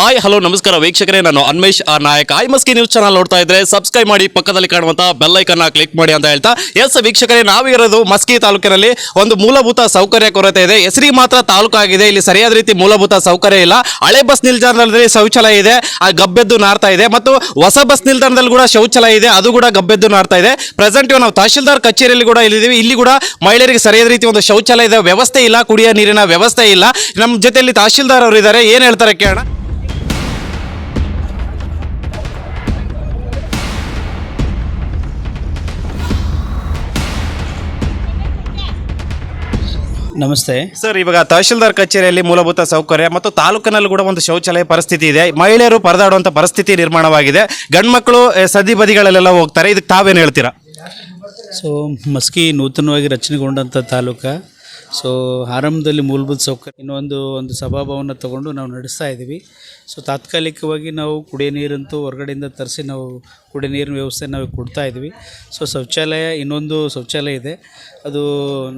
Hi hello ನಮಸ್ಕಾರ ವೀಕ್ಷಕರೇ, ನಾನು Anmesh R Nayak. I Maski news channel ನೋಡ್ತಾ ಇದ್ರೆ ಸಬ್ಸ್ಕ್ರೈಬ್ ಮಾಡಿ ಪಕ್ಕದಲ್ಲಿ ಕಾಣುವಂತ ಬೆಲ್ ಐಕನ್ ಕ್ಲಿಕ್ ಮಾಡಿ ಅಂತ ಹೇಳ್ತಾ. ಎಸ್ ವೀಕ್ಷಕರೇ, ನಾವಿರೋದು ಮಸ್ಕಿ ತಾಲೂಕಿನಲ್ಲಿ ಒಂದು ಮೂಲಭೂತ ಸೌಕರ್ಯ ಕೊರತೆ ಇದೆ. ಹೆಸರಿ ಮಾತ್ರ ತಾಲೂಕು ಆಗಿದೆ. ಇಲ್ಲಿ ಸರಿಯಾದ ರೀತಿ ಮೂಲಭೂತ ಸೌಕರ್ಯ ಇಲ್ಲ. ಹಳೆ ಬಸ್ ನಿಲ್ದಾಣದಲ್ಲಿ ಶೌಚಾಲಯ ಇದೆ. ಆ ಗಬ್ಬೆದ್ದು ನಾರ್ತಾ ಇದೆ. ಮತ್ತು ಹೊಸ ಬಸ್ ನಿಲ್ದಾಣದಲ್ಲಿ ಕೂಡ ಶೌಚಾಲಯ ಇದೆ. ಅದು ಕೂಡ ಗಬ್ಬೆದ್ದು ನಾರ್ತಾ ಇದೆ. ಪ್ರೆಸೆಂಟ್ ನಾವು ತಹಶೀಲ್ದಾರ್ ಕಚೇರಿಯಲ್ಲಿ ಕೂಡ ಇಲ್ಲಿದ್ದೀವಿ. ಇಲ್ಲಿ ಕೂಡ ಮಹಿಳೆಯರಿಗೆ ಸರಿಯಾದ ರೀತಿ ಒಂದು ಶೌಚಾಲಯದ ವ್ಯವಸ್ಥೆ ಇಲ್ಲ. ಕುಡಿಯೋ ನೀರಿನ ವ್ಯವಸ್ಥೆ ಇಲ್ಲ. ನಮ್ಮ ಜೊತೆಯಲ್ಲಿ ತಹಶೀಲ್ದಾರ್ ಅವರು ಇದ್ದಾರೆ ಏನು ಹೇಳ್ತಾರೆ ಕೇಳೋಣ. ನಮಸ್ತೆ. ಸರ್ ಇವಾಗ ತಹಶೀಲ್ದಾರ್ ಕಚೇರಿಯಲ್ಲಿ ಮೂಲಭೂತ ಸೌಕರ್ಯ ಮತ್ತು ತಾಲೂಕಿನಲ್ಲಿ ಕೂಡ ಒಂದು ಶೌಚಾಲಯ ಪರಿಸ್ಥಿತಿ ಇದೆ. ಮಹಿಳೆಯರು ಪರದಾಡುವಂಥ ಪರಿಸ್ಥಿತಿ ನಿರ್ಮಾಣವಾಗಿದೆ. ಗಂಡ್ಮಕ್ಳು ಮಕ್ಕಳು ಸದಿ ಬದಿಗಳಲ್ಲೆಲ್ಲ ಹೋಗ್ತಾರೆ. ಇದಕ್ಕೆ ತಾವೇನು ಹೇಳ್ತೀರಾ? ಸೊ ಮಸ್ಕಿ ನೂತನವಾಗಿ ರಚನೆಗೊಂಡಂಥ ತಾಲೂಕು. ಸೊ ಆರಂಭದಲ್ಲಿ ಮೂಲಭೂತ ಸೌಕರ್ಯ ಇನ್ನೊಂದು ಒಂದು ಸಭಾಭವನ ತಗೊಂಡು ನಾವು ನಡೆಸ್ತಾ ಇದ್ದೀವಿ. ಸೊ ತಾತ್ಕಾಲಿಕವಾಗಿ ನಾವು ಕುಡಿಯೋ ನೀರಂತೂ ಹೊರಗಡೆಯಿಂದ ತರಿಸಿ ನಾವು ಕುಡಿಯೋ ನೀರಿನ ವ್ಯವಸ್ಥೆ ನಾವು ಕೊಡ್ತಾ ಇದ್ದೀವಿ. ಸೊ ಶೌಚಾಲಯ ಇನ್ನೊಂದು ಶೌಚಾಲಯ ಇದೆ. ಅದು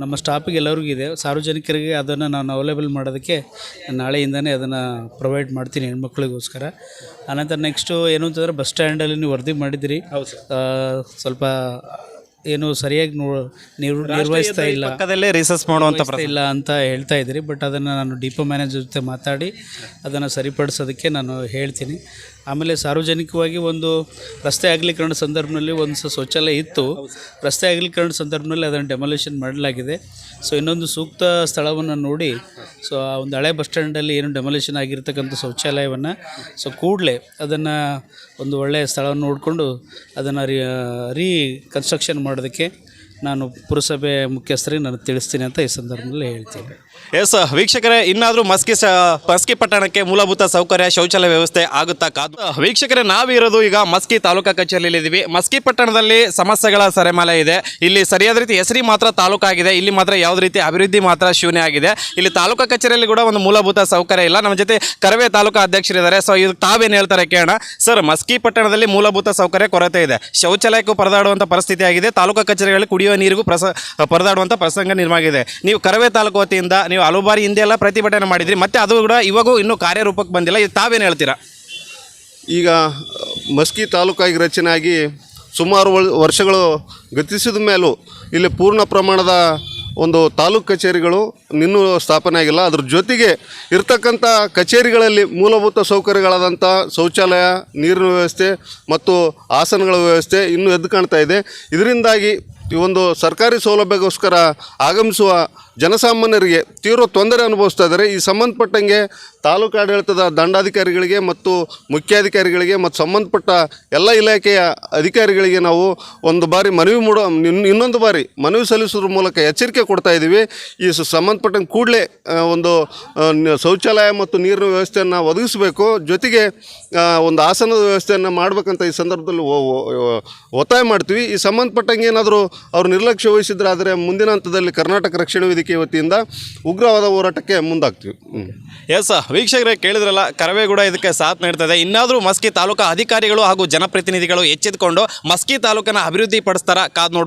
ನಮ್ಮ ಸ್ಟಾಫಿಗೆ ಎಲ್ಲರಿಗೂ ಇದೆ. ಸಾರ್ವಜನಿಕರಿಗೆ ಅದನ್ನು ನಾನು ಅವೈಲೇಬಲ್ ಮಾಡೋದಕ್ಕೆ ನಾಳೆಯಿಂದನೇ ಅದನ್ನು ಪ್ರೊವೈಡ್ ಮಾಡ್ತೀನಿ ಹೆಣ್ಮಕ್ಳಿಗೋಸ್ಕರ. ಆನಂತರ ನೆಕ್ಸ್ಟು ಏನು ಅಂತಂದರೆ ಬಸ್ ಸ್ಟ್ಯಾಂಡಲ್ಲಿ ನೀವು ವರದಿ ಮಾಡಿದಿರಿ ಸ್ವಲ್ಪ ಏನು ಸರಿಯಾಗಿ ನೋ ನೀವು ನಿರ್ವಹಿಸ್ತಾ ಇಲ್ಲ. ಪಕ್ಕದಲ್ಲೇ ರಿಸರ್ಚ್ ಮಾಡುವಂಥ ಇಲ್ಲ ಅಂತ ಹೇಳ್ತಾ ಇದ್ದೀರಿ ಬಟ್ ಅದನ್ನು ನಾನು ಡಿಪೋ ಮ್ಯಾನೇಜರ್ ಜೊತೆ ಮಾತಾಡಿ ಅದನ್ನು ಸರಿಪಡಿಸೋದಕ್ಕೆ ನಾನು ಹೇಳ್ತೀನಿ. ಆಮೇಲೆ ಸಾರ್ವಜನಿಕವಾಗಿ ಒಂದು ರಸ್ತೆ ಅಗಲೀಕರಣ ಸಂದರ್ಭದಲ್ಲಿ ಒಂದು ಸ ಶೌಚಾಲಯ ಇತ್ತು. ರಸ್ತೆ ಅಗಲೀಕರಣ ಸಂದರ್ಭದಲ್ಲಿ ಅದನ್ನು ಡೆಮೊಲೇಷನ್ ಮಾಡಲಾಗಿದೆ. ಸೊ ಇನ್ನೊಂದು ಸೂಕ್ತ ಸ್ಥಳವನ್ನು ನೋಡಿ ಸೊ ಆ ಒಂದು ಹಳೆ ಬಸ್ ಸ್ಟ್ಯಾಂಡಲ್ಲಿ ಏನು ಡೆಮೊಲೇಷನ್ ಆಗಿರ್ತಕ್ಕಂಥ ಶೌಚಾಲಯವನ್ನು ಸೊ ಕೂಡಲೇ ಅದನ್ನು ಒಂದು ಒಳ್ಳೆಯ ಸ್ಥಳವನ್ನು ನೋಡಿಕೊಂಡು ಅದನ್ನು ರೀ ರೀ ಕನ್ಸ್ಟ್ರಕ್ಷನ್ ಮಾಡೋದಕ್ಕೆ ನಾನು ಪುರಸಭೆ ಮುಖ್ಯಸ್ಥರಿಗೆ ನಾನು ತಿಳಿಸ್ತೀನಿ ಅಂತ ಈ ಸಂದರ್ಭದಲ್ಲಿ ಹೇಳ್ತೀನಿ. ಎಸ್ ವೀಕ್ಷಕರೇ, ಇನ್ನಾದರೂ ಮಸ್ಕಿ ಸ, ಮಸ್ಕಿ ಪಟ್ಟಣಕ್ಕೆ ಮೂಲಭೂತ ಸೌಕರ್ಯ, ಶೌಚಾಲಯ ವ್ಯವಸ್ಥೆ ಆಗುತ್ತಾ ಕಾದು? ವೀಕ್ಷಕರೇ, ನಾವಿರೋದು ಈಗ ಮಸ್ಕಿ ತಾಲೂಕಾ ಕಚೇರಿಯಲ್ಲಿ ಇದ್ದೀವಿ ಮಸ್ಕಿ ಪಟ್ಟಣದಲ್ಲಿ ಸಮಸ್ಯೆಗಳ ಸರಿಮಾಲೆ ಇದೆ. ಇಲ್ಲಿ ಸರಿಯಾದ ರೀತಿ ಹೆಸರಿ ಮಾತ್ರ ತಾಲೂಕಾಗಿದೆ. ಇಲ್ಲಿ ಮಾತ್ರ ಯಾವುದೇ ರೀತಿ ಅಭಿವೃದ್ಧಿ ಮಾತ್ರ ಶೂನ್ಯ ಆಗಿದೆ. ಇಲ್ಲಿ ತಾಲೂಕಾ ಕಚೇರಿಯಲ್ಲಿ ಕೂಡ ಒಂದು ಮೂಲಭೂತ ಸೌಕರ್ಯ ಇಲ್ಲ. ನಮ್ಮ ಜೊತೆ ಕರವೇ ತಾಲೂಕಾ ಅಧ್ಯಕ್ಷರಿದ್ದಾರೆ. ಸೊ ಇದು ತಾವೇನು ಹೇಳ್ತಾರೆ ಕೇಳೋಣ. ಸರ್ ಮಸ್ಕಿ ಪಟ್ಟಣದಲ್ಲಿ ಮೂಲಭೂತ ಸೌಕರ್ಯ ಕೊರತೆ ಇದೆ. ಶೌಚಾಲಯಕ್ಕೂ ಪರದಾಡುವಂಥ ಪರಿಸ್ಥಿತಿ ಆಗಿದೆ. ತಾಲೂಕಾ ಕಚೇರಿಗಳಲ್ಲಿ ಕುಡಿಯುವ ನೀರಿಗೂ ಪ್ರಸ ಪರದಾಡುವಂಥ ಪ್ರಸಂಗ ನಿರ್ಮಾಗಿದೆ ನೀವು ಕರವೇ ತಾಲೂಕು ವತಿಯಿಂದ ನೀವು ಹಲವು ಬಾರಿ ಹಿಂದೆ ಎಲ್ಲ ಪ್ರತಿಭಟನೆ ಮಾಡಿದ್ರಿ. ಮತ್ತೆ ಅದು ಕೂಡ ಇವಾಗೂ ಇನ್ನೂ ಕಾರ್ಯರೂಪಕ್ಕೆ ಬಂದಿಲ್ಲ. ಇದು ತಾವೇನು ಹೇಳ್ತೀರಾ? ಈಗ, ಮಸ್ಕಿ ತಾಲೂಕಾಗಿ ರಚನೆ ಆಗಿ ಸುಮಾರು ವರ್ಷಗಳು ಗತಿಸಿದ ಮೇಲೂ ಇಲ್ಲಿ ಪೂರ್ಣ ಪ್ರಮಾಣದ ಒಂದು ತಾಲೂಕು ಕಚೇರಿಗಳು ಇನ್ನೂ ಸ್ಥಾಪನೆ ಆಗಿಲ್ಲ. ಅದ್ರ ಜೊತೆಗೆ ಇರ್ತಕ್ಕಂಥ ಕಚೇರಿಗಳಲ್ಲಿ ಮೂಲಭೂತ ಸೌಕರ್ಯಗಳಾದಂಥ ಶೌಚಾಲಯ, ನೀರಿನ ವ್ಯವಸ್ಥೆ ಮತ್ತು ಆಸನಗಳ ವ್ಯವಸ್ಥೆ ಇನ್ನೂ ಎದ್ದು ಕಾಣ್ತಾ ಇದೆ. ಇದರಿಂದಾಗಿ ಈ ಒಂದು ಸರ್ಕಾರಿ ಸೌಲಭ್ಯಗೋಸ್ಕರ ಆಗಮಿಸುವ ಜನಸಾಮಾನ್ಯರಿಗೆ ತೀವ್ರ ತೊಂದರೆ ಅನುಭವಿಸ್ತಾ ಇದ್ದಾರೆ. ಈ ಸಂಬಂಧಪಟ್ಟಂಗೆ ತಾಲೂಕು ಆಡಳಿತದ ದಂಡಾಧಿಕಾರಿಗಳಿಗೆ ಮತ್ತು ಮುಖ್ಯಾಧಿಕಾರಿಗಳಿಗೆ ಮತ್ತು ಸಂಬಂಧಪಟ್ಟ ಎಲ್ಲ ಇಲಾಖೆಯ ಅಧಿಕಾರಿಗಳಿಗೆ ನಾವು ಒಂದು ಬಾರಿ ಮನವಿ ಮೂಡೋ, ಇನ್- ಇನ್ನೊಂದು ಬಾರಿ ಮನವಿ ಸಲ್ಲಿಸೋದ್ರ ಮೂಲಕ ಎಚ್ಚರಿಕೆ ಕೊಡ್ತಾ ಇದ್ದೀವಿ. ಈ ಸಂಬಂಧಪಟ್ಟಂಗೆ ಕೂಡಲೇ ಒಂದು ಶೌಚಾಲಯ ಮತ್ತು ನೀರಿನ ವ್ಯವಸ್ಥೆಯನ್ನು ಒದಗಿಸಬೇಕು. ಜೊತೆಗೆ ಒಂದು ಆಸನದ ವ್ಯವಸ್ಥೆಯನ್ನು ಮಾಡಬೇಕಂತ ಈ ಸಂದರ್ಭದಲ್ಲಿ ಒತ್ತಾಯ ಮಾಡ್ತೀವಿ. ಈ ಸಂಬಂಧಪಟ್ಟಂಗೆ ಏನಾದರೂ ಅವರು ನಿರ್ಲಕ್ಷ್ಯ ವಹಿಸಿದ್ರೆ ಆದರೆ ಮುಂದಿನ ಹಂತದಲ್ಲಿ ಕರ್ನಾಟಕ ರಕ್ಷಣಾ ವೇದಿಕೆ ವತಿಯಿಂದ ಉಗ್ರವಾದ ಹೋರಾಟಕ್ಕೆ ಮುಂದಾಗ್ತೀವಿ. ಎಸ್ ವೀಕ್ಷಕರೇ, ಕೇಳಿದ್ರಲ್ಲ ಕರವೇಗೂಡ ಇದಕ್ಕೆ ಸಾಥ್ ನೀಡ್ತದೆ. ಇನ್ನಾದರೂ ಮಸ್ಕಿ ತಾಲೂಕಾ ಅಧಿಕಾರಿಗಳು ಹಾಗೂ ಜನಪ್ರತಿನಿಧಿಗಳು ಎಚ್ಚೆತ್ಕೊಂಡು ಮಸ್ಕಿ ತಾಲೂಕನ್ನು ಅಭಿವೃದ್ಧಿ ಪಡಿಸ್ತಾರ ಕಾದು ನೋಡಿ